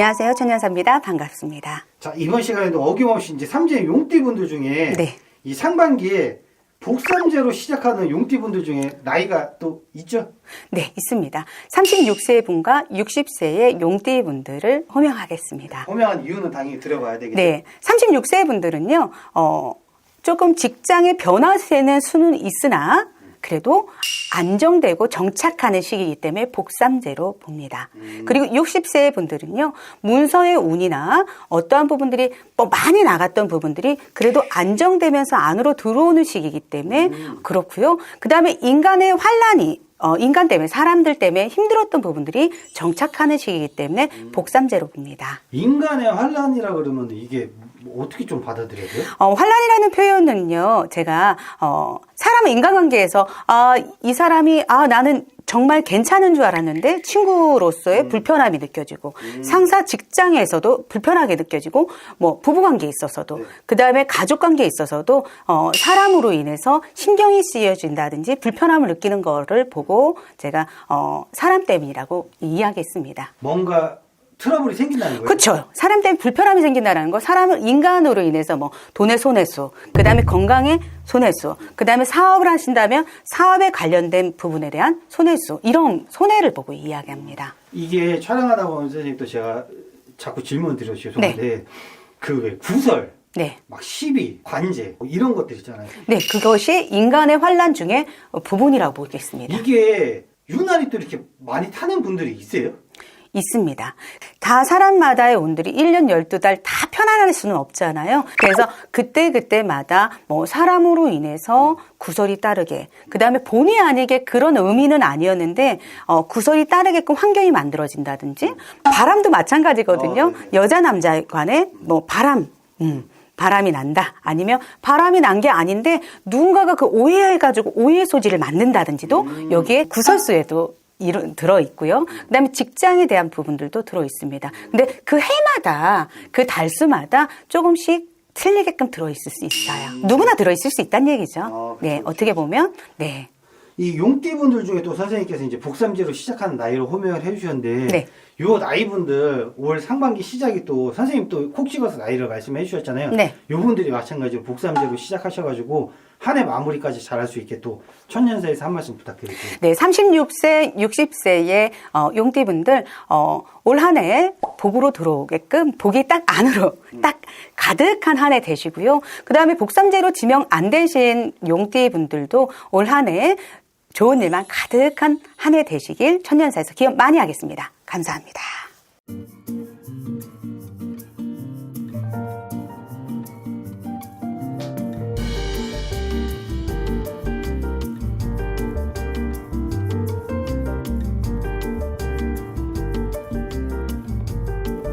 안녕하세요. 천연사입니다. 반갑습니다. 자, 이번 시간에도 어김없이 이제 삼재 용띠분들 중에 네. 이 상반기에 복삼재로 시작하는 용띠분들 중에 나이가 또 있죠? 네, 있습니다. 36세 분과 60세의 용띠 분들을 호명하겠습니다. 호명한 이유는 당연히 들어봐야 되겠죠. 네, 36세 분들은요, 어, 조금 직장의 변화세는 수는 있으나, 그래도 안정되고 정착하는 시기이기 때문에 복삼제로 봅니다. 그리고 60세 분들은요, 문서의 운이나 어떠한 부분들이 뭐 많이 나갔던 부분들이 그래도 안정되면서 안으로 들어오는 시기이기 때문에 그렇고요. 그 다음에 인간의 환란이 어, 인간 때문에 사람들 때문에 힘들었던 부분들이 정착하는 시기이기 때문에 복삼제로 봅니다. 인간의 환란이라 그러면 이게 뭐 어떻게 좀 받아들여야 돼요? 어, 환란이라는 표현은요, 제가, 어, 사람의 인간관계에서, 아, 이 사람이, 아, 나는 정말 괜찮은 줄 알았는데, 친구로서의 불편함이 느껴지고, 상사 직장에서도 불편하게 느껴지고, 뭐, 부부관계에 있어서도, 네. 그 다음에 가족관계에 있어서도, 어, 사람으로 인해서 신경이 쓰여진다든지, 불편함을 느끼는 거를 보고, 제가, 어, 사람 때문이라고 이야기했습니다. 뭔가 트러블이 생긴다는 거예요? 그렇죠. 사람 때문에 불편함이 생긴다는 거. 사람을 인간으로 인해서 뭐 돈의 손해수, 그 다음에 건강의 손해수, 그 다음에 사업을 하신다면 사업에 관련된 부분에 대한 손해수 이런 손해를 보고 이야기합니다. 이게 촬영하다 보면 선생님 또 제가 자꾸 질문 드려서 죄송한데 그왜 구설, 네, 막 시비, 관제 뭐 이런 것들 있잖아요. 네 그것이 인간의 환란 중에 부분이라고 보겠습니다. 이게 유난히 또 이렇게 많이 타는 분들이 있어요? 있습니다. 다 사람마다의 운들이 1년 12달 다 편안할 수는 없잖아요. 그래서 그때그때마다 뭐 사람으로 인해서 구설이 따르게, 그 다음에 본의 아니게 그런 의미는 아니었는데, 어, 구설이 따르게끔 환경이 만들어진다든지, 바람도 마찬가지거든요. 어, 네. 여자, 남자 간에 뭐 바람, 음. 바람이 난다. 아니면 바람이 난 게 아닌데 누군가가 그 오해해가지고 오해 소지를 만든다든지도 여기에 구설수에도 들어 있고요. 그다음에 직장에 대한 부분들도 들어 있습니다. 근데 그 해마다 그 달수마다 조금씩 틀리게끔 들어 있을 수 있어요. 누구나 들어 있을 수 있다는 얘기죠. 아, 그렇죠, 네, 그렇죠. 어떻게 보면 네. 이 용띠분들 중에 또 선생님께서 이제 복삼제로 시작하는 나이를 호명을 해주셨는데 네. 요 나이분들 올 상반기 시작이 또 선생님 또 콕 찍어서 나이를 말씀해 주셨잖아요. 네. 요 분들이 마찬가지로 복삼제로 시작하셔가지고 한 해 마무리까지 잘할 수 있게 또 천년사에서 한 말씀 부탁드릴게요. 네, 36세, 60세의 어, 용띠분들 어, 올 한해 복으로 들어오게끔 복이 딱 안으로 딱 가득한 한 해 되시고요. 그 다음에 복삼제로 지명 안 되신 용띠분들도 올 한해 좋은 일만 가득한 한 해 되시길 천년사에서 기원 많이 하겠습니다. 감사합니다.